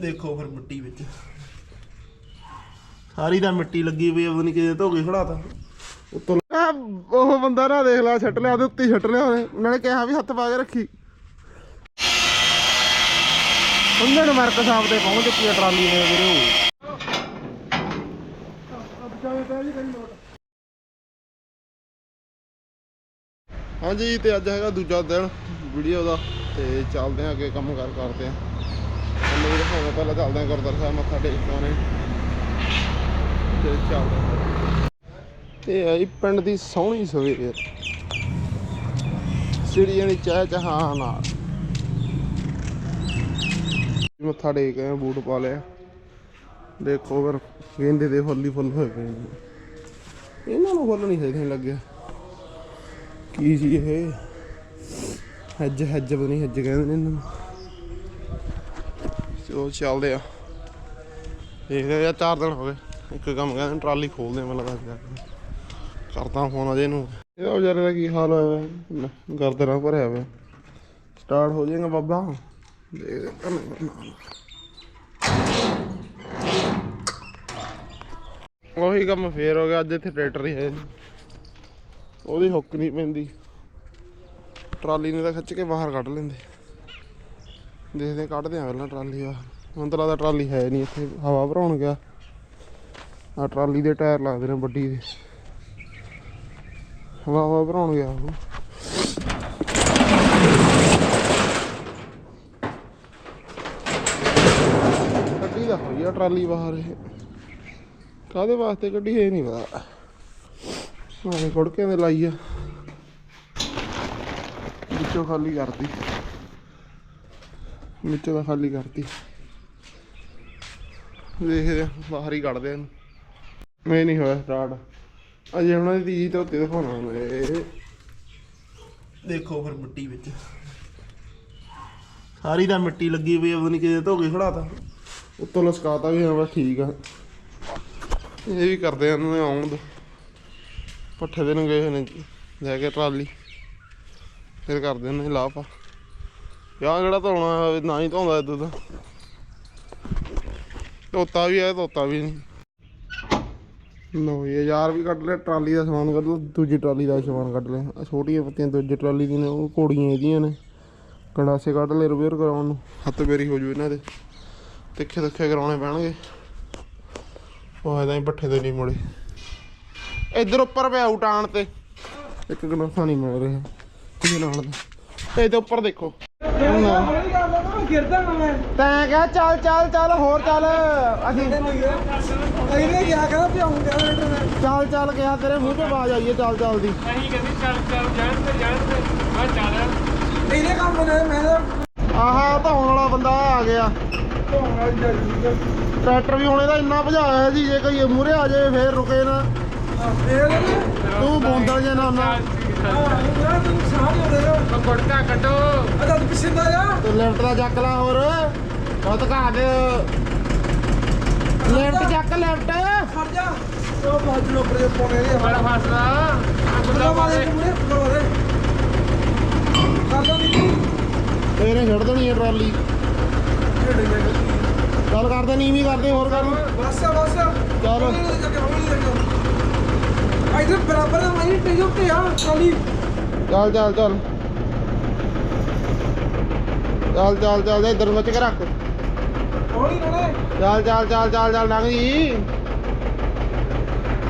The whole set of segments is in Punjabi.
ਦੇਖੋ ਫਿਰ ਮਿੱਟੀ ਵਿੱਚ। ਸਾਰੀ ਦਾ ਮਿੱਟੀ ਲੱਗੀ ਪਈ ਨਹੀਂ ਕਿਤੇ ਧੋ ਕੇ ਖੜਾਤਾ। ਉੱਤੋਂ ਉਹ ਬੰਦਾ ਨਾ ਦੇਖ ਲਾ ਛੱਟ ਲਿਆ ਉਹਦੇ ਉੱਤੇ ਹੀ ਛੱਟ ਲਿਆ ਉਹਨੇ। ਉਹਨਾਂ ਨੇ ਕਿਹਾ ਵੀ ਹੱਥ ਪਾ ਕੇ ਰੱਖੀ। ਉਹਨਾਂ ਨੇ ਮਰਕ ਸਾਹਿਬ ਤੇ ਪਹੁੰਚ ਚੁੱਕੀ ਆ ਟਰਾਲੀ ਨੇ ਵੀਰੇ ਹਾਂਜੀ ਤੇ ਅੱਜ ਹੈਗਾ ਦੂਜਾ ਦਿਨ। ਵੀਡੀਓ ਦਾ ਤੇ ਚੱਲਦੇ ਆ ਅੱਗੇ ਕੰਮ ਕਾਰ ਕਰਦੇ ਆ ਤੁਹਾਨੂੰ ਵੀ ਦਿਖਾਉਂਦਾ, ਪਹਿਲਾਂ ਚੱਲਦੇ ਹਾਂ ਗੁਰਦੁਆਰਾ ਸਾਹਿਬ ਮੱਥਾ ਟੇਕ ਕੇ ਆਉਣੇ। ਤੇ ਚੱਲਦੇ ਹਾਂ। ਤੇ ਆਈ ਪਿੰਡ ਦੀ ਸੋਹਣੀ ਸਵੇਰ। ਸਿੜੀਆਂ ਦੀ ਚਾਹ ਚਾਹਾਂ ਨਾਲ। ਮੱਥਾ ਟੇਕ ਆਏ ਬੂਟ ਪਾ ਲਿਆ। ਦੇਖੋ ਫਿਰ ਗੇਂਦੇ ਦੇ ਫੁੱਲ ਹੀ ਫੁੱਲ ਹੋਏ ਪਏ ਨੇ। ਇਹਨਾਂ ਨੂੰ ਫੁੱਲ ਨਹੀਂ ਸਹੀ ਲੱਗਿਆ। ਕੀ ਸੀ ਇਹ? ਹੱਜ ਹੱਜ ਬਣੀ ਹੱਜ ਕਹਿੰਦੇ ਨੇ ਇਹਨਾਂ ਨੂੰ। ਚਲੋ ਚੱਲਦੇ ਆ। ਦੇਖਦੇ ਆ ਚਾਰ ਦਿਨ ਹੋ ਗਏ ਇੱਕ ਕੰਮ ਕਹਿੰਦੇ ਟਰਾਲੀ ਖੋਲਦੇ ਆ ਮੈਨੂੰ ਲੱਗਦਾ ਕਰਦਾ ਫੋਨ ਅਜੇ ਨੂੰ ਇਹਦਾ ਵਿਚਾਰੇ ਦਾ ਕੀ ਹਾਲ ਹੋਇਆ ਹੋਇਆ ਗਰਦ ਨਾਲ ਭਰਿਆ ਹੋਇਆ ਸਟਾਰਟ ਹੋ ਜਾਏਗਾ ਬਾਬਾ। ਦੇਖਦੇ ਕਰਨਾ ਉਹੀ ਕੰਮ ਫੇਰ ਹੋ ਗਿਆ, ਅੱਜ ਇੱਥੇ ਟਰੈਕਟਰ ਹੀ ਹੈ ਉਹਦੀ ਹੁੱਕ ਨਹੀਂ ਪੈਂਦੀ। ਟਰਾਲੀ ਨੇ ਤਾਂ ਖਿੱਚ ਕੇ ਬਾਹਰ ਕੱਢ ਲੈਂਦੇ। ਦੇਖਦੇ ਕੱਢਦੇ ਆ ਪਹਿਲਾਂ ਟਰਾਲੀ ਬਾਹਰ। ਹੁਣ ਤਾਂ ਲੱਗਦਾ ਟਰਾਲੀ ਹੈ ਨਹੀਂ ਇੱਥੇ, ਹਵਾ ਭਰਾਉਣ ਗਿਆ। ਆ ਟਰਾਲੀ ਦੇ ਟਾਇਰ ਲੱਗਦੇ ਨੇ ਵੱਡੀ ਦੇ। ਹਵਾ ਹਵਾ ਭਰਾਉਣ ਗਿਆ ਉਹ। ਕੱਢੀ ਦਾ ਹੋਈ ਆ ਟਰਾਲੀ ਬਾਹਰ ਇਹ। ਕਾਦੇ ਵਾਸਤੇ ਗੱਡੀ ਇਹ ਨਹੀਂ ਪਤਾ। ਆਹ ਕੁੜਕਿਆਂ ਦੇ ਲਾਈ ਆ। ਵਿੱਚੋਂ ਖਾਲੀ ਕਰਤੀ। ਵਿੱਚੋਂ ਤਾਂ ਖਾਲੀ ਕਰਤੀ। ਦੇਖਦੇ ਆ, ਬਾਹਰ ਹੀ ਕੱਢਦੇ ਇਹਨੂੰ। ਮੈਂ ਨਹੀਂ ਹੋਇਆ ਸਟਾਰਟ ਅਜੇ ਉਹਨਾਂ ਦੀ ਤੀਜੀ ਤੋਂ ਉੱਤੇ ਦਿਖਾਉਣਾ ਮੈਂ ਦੇਖੋ ਫਿਰ ਮਿੱਟੀ ਵਿੱਚ। ਸਾਰੀ ਦਾ ਮਿੱਟੀ ਲੱਗੀ ਪਈ ਆ, ਪਤਾ ਕਿਤੇ ਧੋ ਕੇ ਖੜਾਤਾ ਉੱਤੋਂ ਲਸਕਾਤਾ ਵੀ ਹਾਂ ਬਸ ਠੀਕ ਆ। ਇਹ ਵੀ ਕਰਦੇ ਆ ਉਹਨਾਂ ਆਉਣ ਦੋ ਪੱਠੇ ਦੇ ਨੂੰ ਗਏ ਨੇ, ਲੈ ਕੇ ਟਰਾਲੀ। ਫਿਰ ਕਰਦੇ ਨੇ ਲਾਪਾ ਯਾਰ ਜਿਹੜਾ ਧੋਣਾ ਨਾ ਹੀ ਧੋਂਦਾ ਇਦੋਂ ਤਾਂ ਧੋਤਾ ਵੀ ਹੈ, ਧੋਤਾ ਵੀ ਨਹੀਂ। ਲੋ ਇਹ ਯਾਰ ਵੀ ਕੱਢ ਲਿਆ, ਟਰਾਲੀ ਦਾ ਸਮਾਨ ਕੱਢ ਲਿਆ, ਦੂਜੀ ਟਰਾਲੀ ਦਾ ਸਮਾਨ ਕੱਢ ਲਿਆ। ਛੋਟੀਆਂ ਪੱਤੀਆਂ, ਦੂਜੀ ਟਰਾਲੀ ਦੀਆਂ ਨੇ, ਉਹ ਕੋੜੀਆਂ ਇਹਦੀਆਂ ਨੇ। ਕੰਡਾਸੇ ਕੱਢ ਲਏ ਰਿਪੇਅਰ ਕਰਾਉਣ ਨੂੰ। ਹੱਥ ਬੇਰੀ ਹੋ ਜੂ ਇਹਨਾਂ ਦੇ। ਤਿੱਖੇ ਤਿੱਖੇ ਕਰਾਉਣੇ ਪੈਣਗੇ। ਉਹ ਐਦਾਂ ਹੀ ਪੱਠੇ ਤੇ ਨਹੀਂ ਮੁੜੇ। ਇੱਧਰ ਉੱਪਰ ਪਿਆ ਉਟਾਨ ਤੇ। ਇੱਕ ਗਨੋਸਾ ਨਹੀਂ ਮਿਲ ਰਿਹਾ। ਇਹਦੇ ਨਾਲ ਦਾ। ਇਹਦੇ ਉੱਪਰ ਦੇਖੋ। ਗਿਰਦਾ ਮੈਂ ਤੈਂ ਕਿਹਾ, ਚੱਲ ਚੱਲ ਚੱਲ, ਹੋਰ ਚੱਲ। ਅਸੀਂ ਇਹਨੇ ਕਿਹਾ ਕਹਿੰਦਾ ਪਿਆਉਂਗਾ ਚੱਲ ਚੱਲ ਗਿਆ ਤੇਰੇ ਮੂੰਹ 'ਚ ਆਵਾਜ਼ ਆਈ ਹੈ, ਚੱਲ ਚੱਲ ਦੀ। ਅਸੀਂ ਕਹਿੰਦੇ ਚੱਲ ਚੱਲ ਜਾਣ ਤੇ ਜਾਣ ਤੇ ਮੈਂ ਚੱਲ ਇਹਨੇ ਕੰਮ ਨੇ ਮੈਂ ਤਾਂ ਆਹਾ ਧੌਣ ਵਾਲਾ ਬੰਦਾ ਆ ਗਿਆ। ਟਰੈਕਟਰ ਵੀ ਹੁਣ ਇਹਦਾ ਇੰਨਾ ਭਜਾਇਆ ਸੀ ਜੇ ਕੋਈ ਮੂਰੇ ਆ ਜਾਵੇ, ਫੇਰ ਰੁਕੇ ਨਾ। ਤੂੰ ਬੋਂਦਲ ਜੇ ਨਾ ਨਾ। ਗੁੜਕਾ ਕੱਟੋ ਅਦਾ ਤੂੰ ਪਿੱਛੇ ਦਾ ਜਾ ਤੂੰ ਲੈਫਟ ਦਾ ਚੱਕ ਲਾ ਹੋਰ। ਬਹੁਤ ਘਾਟ। ਲੈਫਟ ਚੱਕ ਲੈਫਟ ਬੜਾ ਫਸਦਾ। ਵਾਲੇ ਮੂਰੇ। ਇਹਨੇ ਛੱਡ ਦੇਣੀ ਹੈ ਟਰਾਲੀ। ਚੱਲ ਕਰਦੇ ਨੀਵੀਂ ਕਰਦੇ ਹੋਰ ਕਰ ਬਸ ਬਸ ਚੱਲ। ਇਧਰ ਬਰਾਬਰ ਦਾ ਮੈਂ ਟੇਜ ਉੱਤੇ ਆ ਟਰਾਲੀ। ਚੱਲ ਚੱਲ ਚੱਲ। ਚੱਲ ਚੱਲ ਚੱਲ ਇਧਰ ਵਿੱਚ ਕੇ ਰੱਖ। ਹੌਲੀ ਨਾਲੇ। ਚੱਲ ਚੱਲ ਚੱਲ ਚੱਲ ਚੱਲ ਲੰਘ ਜੀ।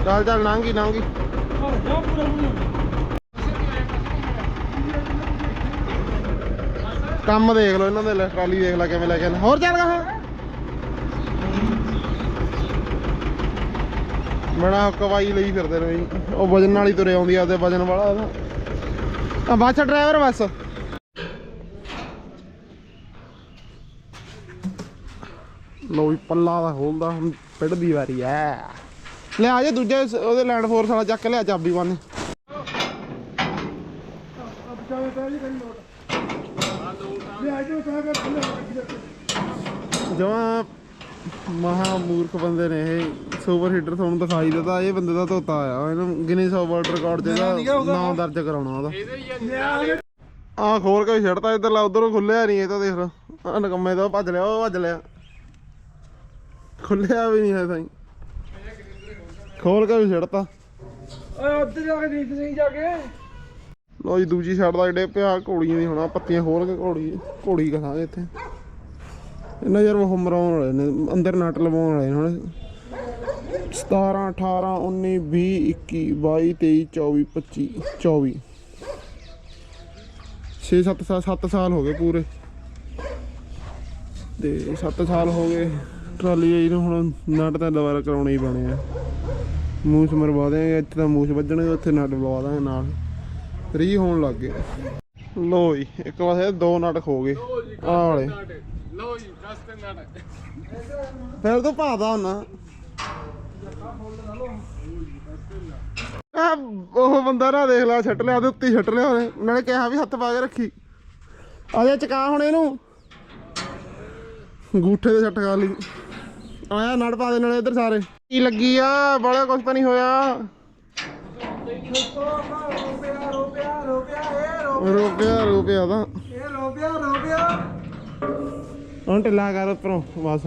ਚੱਲ ਚੱਲ ਲੰਘ ਲੰਘ ਜਾ। ਪੂਰਾ ਕੰਮ ਦੇਖ ਲਓ ਇਹਨਾਂ ਦੇ ਲੈ ਟਰਾਲੀ ਦੇਖ ਲੈ ਕਿਵੇਂ ਲੈ ਕੇ ਆਉਂਦੇ। ਹੋਰ ਚੱਲ ਗਾ ਬੜਾ ਕਵਾਈ ਲਈ ਫਿਰਦੇ ਨੇ ਜੀ। ਉਹ ਵਜਨ ਨਾਲ ਹੀ ਤੁਰੇ ਆਉਂਦੀ ਆ ਤੇ ਵਜਨ ਵਾਲਾ ਉਹਦਾ ਆ ਬੱਸ, ਡਰਾਈਵਰ ਬੱਸ। ਲੋ ਵੀ ਪੱਲਾ ਦਾ ਖੋਲਦਾ, ਹੁਣ ਪਿੰਡ ਦੀ ਵਾਰੀ ਐ। ਲੈ ਆ ਜਾ ਦੂਜੇ ਉਹਦੇ ਲੈਂਡ ਫੋਰਸ ਵਾਲਾ ਚੱਕ ਲਿਆ, ਚਾਬੀ ਬੰਨ ਜਮਾ ਮਹਾ ਮੂਰਖ ਬੰਦੇ ਨੇ ਇਹ ਸੁਪਰ ਹੀਟਰ ਤੁਹਾਨੂੰ ਦਿਖਾਈ ਦਿੱਤਾ ਇਹ ਬੰਦੇ ਦਾ ਧੋਤਾ ਆਇਆ ਇਹਨੂੰ ਗਿਨੀਸ ਵਰਲਡ ਰਿਕਾਰਡ ਤੇ ਇਹਦਾ। ਨਾਮ ਦਰਜ ਕਰਾਉਣਾ ਉਹਦਾ। ਆ ਆ ਖੋਲ ਕੇ ਛੱਡਤਾ ਇੱਧਰਲਾ ਉਧਰੋਂ ਖੁੱਲਿਆ ਨਹੀਂ ਇਹ ਤਾਂ ਦੇਖ ਲਾ ਆ ਨਕੰਮੇ ਤੋਂ ਭੱਜ ਲਿਆ ਉਹ ਭੱਜ ਲਿਆ। ਖੁੱਲਿਆ ਵੀ ਨਹੀਂ ਹੈ ਸਾਈ ਖੋਲ ਕੇ ਵੀ ਛੱਡਤਾ। ਓਏ ਉੱਧਰ ਜਾ ਕੇ ਦੇਖ ਸਹੀ ਜਾ ਕੇ। ਲੋ ਜੀ ਦੂਜੀ ਸਾਈਡ ਦਾ ਜਿਹੜੇ ਪਿਆ ਘੋੜੀਆਂ ਦੀ ਹੋਣਾ ਪੱਤੀਆਂ ਖੋਲ ਕੇ ਘੋੜੀ ਘੋੜੀ ਕਸਾਂਗੇ ਇੱਥੇ। ਇਹਨਾਂ ਯਾਰ ਉਹ ਮਰਾਉਣ ਵਾਲੇ ਨੇ, ਅੰਦਰ ਨਟ ਲਵਾਉਣ ਵਾਲੇ ਨੇ ਹੁਣ। 17 18 19 20 21 22 23 24 25 24 6 7 ਸਾਲ 7 ਸਾਲ ਹੋ ਗਏ ਪੂਰੇ। ਤੇ 7 ਸਾਲ ਹੋ ਗਏ ਟਰਾਲੀ ਆਈ ਨੂੰ, ਹੁਣ ਨਟ ਤਾਂ ਦੁਬਾਰਾ ਕਰਾਉਣੇ ਹੀ ਪੈਣੇ ਆ। ਮੂਸ ਮਰਵਾ ਦਿਆਂਗੇ, ਇੱਥੇ ਤਾਂ ਮੂਸ ਵੱਜਣਗੇ, ਉੱਥੇ ਨਟ ਲਵਾ ਦਾਂਗੇ ਨਾਲ। ਫ੍ਰੀ ਹੋਣ ਲੱਗ ਗਏ। ਲੋ ਜੀ, ਇੱਕ ਪਾਸੇ ਦੋ ਨਟ ਖੋ ਗਏ, ਆਹ ਵਾਲੇ। ਲਓ ਜੀ ਦਸ ਤੇ ਨਾਟਕ ਫਿਰ ਤੂੰ ਭਾਦਾ ਹੁੰਨਾ ਆ ਉਹ ਬੰਦਾ ਨਾ ਦੇਖ ਲੈ, ਛੱਟ ਲਿਆ, ਉਹਦੇ ਉੱਤੇ ਛੱਟ ਲਿਆ ਉਹਨੇ। ਨਾਲੇ ਕਿਹਾ ਵੀ ਹੱਥ ਪਾ ਕੇ ਰੱਖੀ। ਆ ਜਾ ਚਕਾ ਹੁਣ ਇਹਨੂੰ। ਗੂਠੇ ਤੇ ਛੱਟ ਖਾ ਲਈ। ਆਇਆ, ਨੜ ਪਾ ਦੇ ਨਾਲੇ ਇੱਧਰ ਸਾਰੇ। ਕੀ ਲੱਗੀ ਆ? ਬੜਾ ਕੁਛ ਤਾਂ ਨਹੀਂ ਹੋਇਆ। ਰੋਪਿਆ ਰੋਪਿਆ ਰੋਪਿਆ ਤਾਂ ਇਹ ਰੋਪਿਆ ਰੋਪਿਆ ਹੁਣ ਢਿੱਲਾ ਕਰ ਉੱਪਰੋਂ ਬਸ।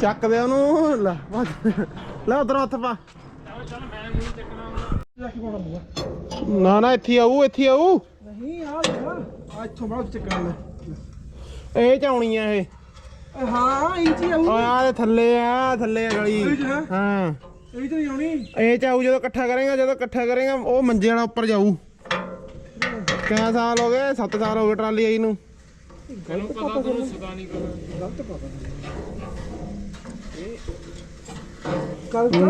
ਚੱਕ ਦੇ ਉਹਨੂੰ ਲੈ ਭੱਜ। ਲੈ ਉਧਰ ਹੱਥ ਪਾ। ਲੱਖ ਕੋਣਾ ਬੂਆ ਨਾ ਨਾ ਇੱਥੇ ਹੀ ਆਊ ਇੱਥੇ ਹੀ ਆਊ। ਨਹੀਂ ਆ ਆ ਇੱਥੋਂ ਬਾਅਦ ਚੱਕਰ ਲੈ ਇਹ ਚ ਆਉਣੀ ਆ ਇਹ। ਹਾਂ ਇਹ ਚੀ ਆਉ ਓਏ ਆ ਥੱਲੇ ਆ ਥੱਲੇ ਆ ਗਲੀ। 'ਚ ਹੈ? ਹਾਂ। ਇਹ ਤੇ ਆਉਣੀ। ਇਹ ਚ ਆਊ ਜਦੋਂ ਇਕੱਠਾ ਕਰੇਗਾ ਜਦੋਂ ਇਕੱਠਾ ਕਰੇਗਾ ਉਹ ਮੰਜੇ ਵਾਲਾ ਉੱਪਰ ਜਾਊ। ਕਿੰਨਾ ਸਾਲ ਹੋ ਗਏ? 7 ਸਾਲ ਹੋ ਗਏ ਟਰਾਲੀ ਆਈ ਨੂੰ। ਤੈਨੂੰ ਪਤਾ ਤੈਨੂੰ ਸਦਾ ਨਹੀਂ ਕਰਨਾ ਗਲਤ ਪਤਾ ਕੱਲ ਤਾਂ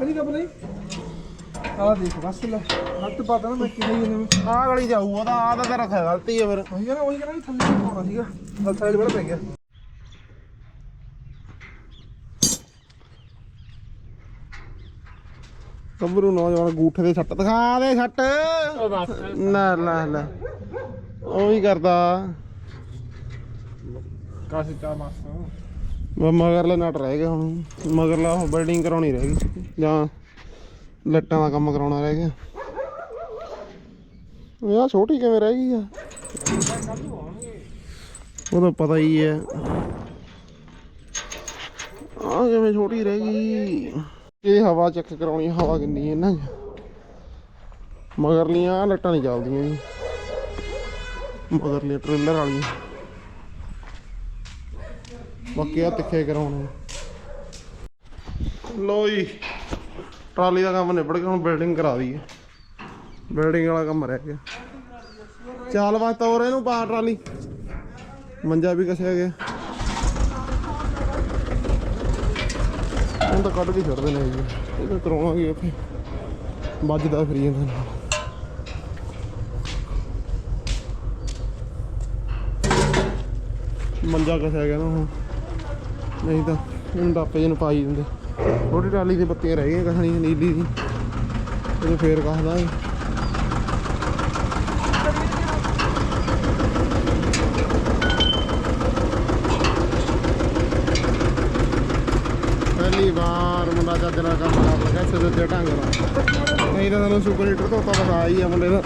ਕਦੀ ਕਬ ਨਹੀਂ ਆ ਦੇਖ ਬਸ ਲੈ ਗਲਤ ਪਤਾ ਨਾ ਮੈਂ ਕਿਹਨੇ ਹੀ ਨੇ ਆ ਗਲੀ ਜਾਊ ਉਹਦਾ ਆ ਤਾਂ ਤੇਰਾ ਗਲਤੀ ਹੈ ਫਿਰ। ਉਹੀ ਕਹਿੰਦਾ ਉਹੀ ਕਹਿੰਦਾ ਵੀ ਥੱਲੇ ਨਹੀਂ ਪਾਉਣਾ ਸੀਗਾ। ਗਲ ਸਾਈਡ ਬੜਾ ਪੈ ਗਿਆ। ਗੱਭਰੂ ਨੌਜਵਾਨ ਗੂਠੇ ਦੇ ਸੱਟ ਦਿਖਾ ਦੇ ਬਸ। ਨਾ ਲੈ ਲੈ। ਉਹ ਵੀ ਕਰਦਾ। ਕਾਸੇ ਚਾ ਮਾਸ। ਮਗਰਲੇ ਨਟ ਰਹਿ ਗਏ ਹੁਣ। ਮਗਰਲਾ ਉਹ ਬਿਲਡਿੰਗ ਕਰਾਉਣੀ ਰਹਿ ਗਈ। ਜਾਂ ਲੱਟਾਂ ਦਾ ਕੰਮ ਕਰਾਉਣਾ ਰਹਿ ਗਿਆ। ਇਹ ਆਹ ਛੋਟੀ ਕਿਵੇਂ ਰਹਿ ਗਈ ਆ? ਉਹ ਤਾਂ ਪਤਾ ਹੀ ਹੈ। ਆ ਕਿਵੇਂ ਛੋਟੀ ਰਹਿ ਗਈ। ਇਹ ਹਵਾ ਚੈੱਕ ਕਰਾਉਣੀ, ਹਵਾ ਕਿੰਨੀ ਹੈ ਇਹਨਾਂ ਮਗਰਲੀਆਂ ਲੱਟਾਂ ਨਹੀਂ ਚੱਲਦੀਆਂ ਜੀ। ਮਗਰਲੀਆਂ ਟ੍ਰੇਲਰ ਵਾਲੀਆਂ। ਬਾਕੀ ਆ ਤਿੱਖੇ ਕਰਾਉਣੇ। ਲੋ ਜੀ, ਟਰਾਲੀ ਦਾ ਕੰਮ ਨਿਬੜ ਗਿਆ, ਹੁਣ ਬਿਲਡਿੰਗ ਕਰਾ ਦਈਏ। ਬਿਲਡਿੰਗ ਵਾਲਾ ਕੰਮ ਰਹਿ ਗਿਆ। ਚੱਲ ਵਾਸਤਾ ਹੋਰ ਇਹਨੂੰ ਪਾ ਟਰਾਲੀ। ਮੰਜਾ ਵੀ ਕਸਿਆ ਗਿਆ। ਹੁਣ ਤਾਂ ਕੱਢ ਕੇ ਛੱਡ ਦੇਣੇ ਜੀ। ਇਹ ਤਾਂ ਕਰਾਉਣਾਗੇ ਉੱਥੇ ਵੱਜਦਾ ਫਰੀ ਜਾਂਦਾ ਨਾਲ। ਮੰਜਾ ਕਸਿਆ ਗਿਆ ਨਾ ਹੁਣ। ਨਹੀਂ ਤਾਂ ਇਹਨੂੰ ਡਾਪੇ ਜਿਹਨੂੰ ਪਾਈ ਦਿੰਦੇ। ਛੋਟੀ ਟਰਾਲੀ ਦੀ ਬੱਤੀਆਂ ਰਹਿ ਗਈਆਂ ਕਹਾਣੀ ਨੀਲੀ ਦੀ ਇਹ ਫੇਰ ਕਹਦਾ ਪਹਿਲੀ ਵਾਰ ਮੁੰਡਾ ਚੱਜ ਨਾਲ ਕੰਮ ਕਰ ਲੱਗਾ ਸਿੱਧੇ ਤੇ ਢੰਗ ਨਾਲ। ਨਹੀਂ ਤਾਂ ਸਾਨੂੰ ਸੁਪਰ ਹੀਟਰ ਤੋਂ ਪਤਾ ਤਾਂ ਹੀ ਆ ਮੁੰਡੇ ਦਾ।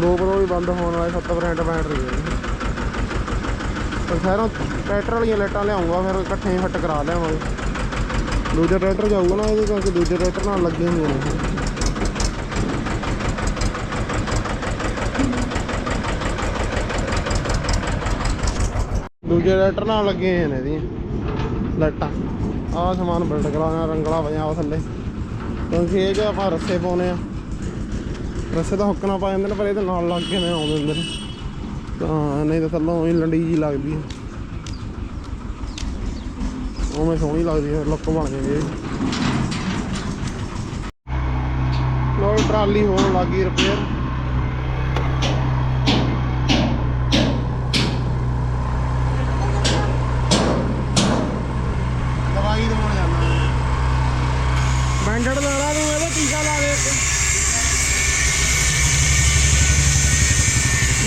GoPro ਵੀ ਬੰਦ ਹੋਣ ਵਾਲੇ 70% ਬੈਟਰੀ ਹੈ ਪਰ ਸ਼ਹਿਰੋਂ ਟਰੈਕਟਰ ਵਾਲੀਆਂ ਲਾਈਟਾਂ ਲਿਆਉਂਗਾ, ਫਿਰ ਇਕੱਠੇ ਹੀ ਫਿੱਟ ਕਰਾ ਲਿਆਵਾਂਗੇ। ਦੂਜਾ ਟਰੈਕਟਰ ਜਾਊਗਾ ਨਾ, ਇਹਦੇ ਕਰਕੇ ਦੂਜੇ ਟਰੈਕਟਰ ਨਾਲ ਲੱਗੇ ਹੋਏ ਨੇ। ਦੂਜੇ ਨਾਲ ਲੱਗੇ ਨੇ ਇਹਦੀਆਂ। ਲਾਈਟਾਂ। ਆਹ ਸਮਾਨ ਬਿਲਡ ਕਰਾਉਣਾ, ਰੰਗਲਾ ਵਜਾ ਉਹ ਥੱਲੇ। ਕਿਉਂਕਿ ਇਹ ਜੇ ਆਪਾਂ ਰੱਸੇ ਪਾਉਨੇ ਆ। ਰੱਸੇ ਤਾਂ ਹੁੱਕਣਾ ਨਾਲ ਪਾ ਜਾਂਦੇ ਨੇ, ਪਰ ਇਹਦੇ ਨਾਲ ਲੱਗ ਕੇ ਨੇ ਆਉਂਦੇ ਹੁੰਦੇ ਨੇ। ਤਾਂ ਨਹੀਂ ਤਾਂ ਥੱਲੋਂ ਹੀ ਲੰਡੀ ਜੀ ਲੱਗਦੀ ਹੈ ਉਵੇਂ ਸੋਹਣੀ ਲੱਗਦੀ ਹੈ ਲੁੱਕ ਬਣ ਜਾਂਦੀ ਹੈ ਲੋ ਟਰਾਲੀ ਹੋਣ ਲੱਗੀ ਰਿਪੇਅਰ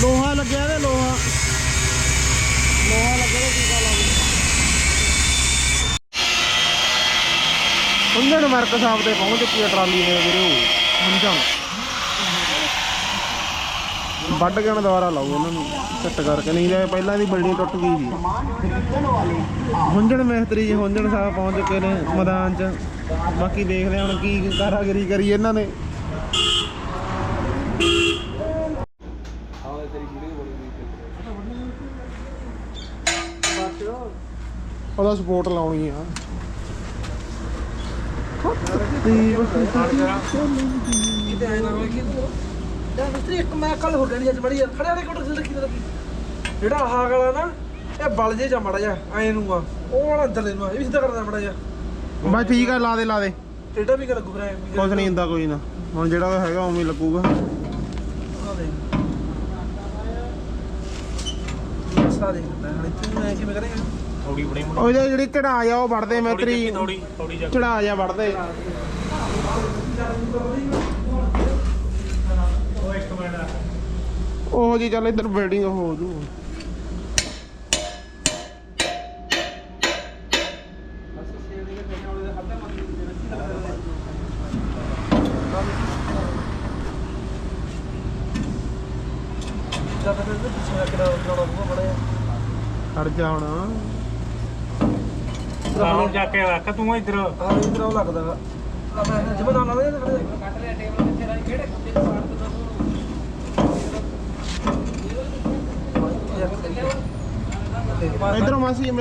ਲੋਹਾ ਲੱਗਿਆ ਵੇ ਲੋਹਾ। ਲੋਹਾ ਲੱਗਿਆ ਸ਼ੀਸ਼ਾ ਲਾਵੇ ਉਹਨਾਂ ਮਾਰਕ ਸਾਹਿਬ ਤੇ ਪਹੁੰਚ ਚੁੱਕੀ ਹੈ ਟਰਾਲੀ ਨੇ ਵੀਰੋ। ਸਮਝਾਉਣਾ ਵੱਢ ਕੇ ਹੁਣ ਦੁਬਾਰਾ ਲਾਓ ਇਹਨਾਂ ਨੂੰ ਸੈੱਟ ਕਰਕੇ, ਨਹੀਂ ਤੇ ਪਹਿਲਾਂ ਦੀ ਬਿਲਡਿੰਗ ਟੁੱਟ ਗਈ ਸੀ। ਹੁੰਜਣ ਮਿਸਤਰੀ ਜੀ ਹੁੰਜਣ ਸਾਹਿਬ ਪਹੁੰਚ ਚੁੱਕੇ ਨੇ ਮੈਦਾਨ 'ਚ। ਬਾਕੀ ਦੇਖਦੇ ਹਾਂ ਹੁਣ ਕੀ ਕਾਰਾਗਰੀ ਕਰੀ ਇਹਨਾਂ ਨੇ। ਉਹਦਾ ਸਪੋਰਟ ਲਾਉਣੀ ਆ। ਕਿਤੇ ਆਏ ਨਾ ਹੋਵੇ ਕਿ ਯਾਰ ਮਿਸਤਰੀ ਇੱਕ ਮੈਂ ਕੱਲ ਹੋ ਜਾਣੀ ਅੱਜ ਮੜੀ ਯਾਰ। ਖੜਿਆ ਨੇ ਕੋਟ ਦੇਖੀ ਤੇ ਲੱਗੀ। ਜਿਹੜਾ ਆਹ ਵਾਲਾ ਨਾ ਇਹ ਬਲ ਜੇ ਜਾ ਮੜਾ ਜਾ ਐ ਨੂੰ ਆ। ਉਹ ਵਾਲਾ ਅੰਦਰ ਨੂੰ ਆ ਇਹ ਵੀ ਸਿੱਧਾ ਕਰਦਾ ਮੜਾ ਜਾ ਬਸ ਠੀਕ ਆ ਲਾ ਦੇ ਲਾ ਦੇ। ਟੇਡਾ ਵੀ ਕਰ ਲੱਗੂ ਫਿਰ ਐਂ ਵੀ ਕੁਛ ਨਹੀਂ ਹੁੰਦਾ ਕੋਈ ਨਾ। ਹੁਣ ਜਿਹੜਾ ਉਹ ਹੈਗਾ ਉਵੇਂ ਹੀ ਲੱਗੂਗਾ। ਆ ਦੇ ਸਾ ਦੇਖ ਲੈ ਹਣ ਇੱਥੇ ਮੈਂ ਕਿਵੇਂ ਕਰੇਗਾ ਥੋੜੀ ਬੜੀ ਉਹਦੇ ਜਿਹੜੀ ਚੜਾ ਆ ਉਹ ਵੜਦੇ ਮੈਤਰੀ ਥੋੜੀ ਥੋੜੀ ਜਾ ਚੜਾ ਜਾ ਵੜਦੇ ਉਹ ਇੱਕ ਮਿੰਟ ਉਹ ਜੀ ਚੱਲ ਇੱਧਰ ਬਿਲਡਿੰਗ ਹੋ ਜੂ। ਖੜ ਜਾ ਹੁਣ। ਹੁਣ ਜਾ ਕੇ ਰੱਖ ਤੂੰ ਇੱਧਰ। ਆ ਇਧਰ ਉਹ ਲੱਗਦਾ। ਮੈਂ ਜਿਵੇਂ ਨਾਲ ਨਾਲ ਕੱਟ ਲਿਆ ਟੇਬਲ ਕਿੱਥੇ ਰਾਈ ਕਿਹੜੇ ਕੁੱਤੇ ਨੂੰ ਮਾਰ ਦਿੱਤਾ ਇਧਰੋਂ ਮਾਸੀ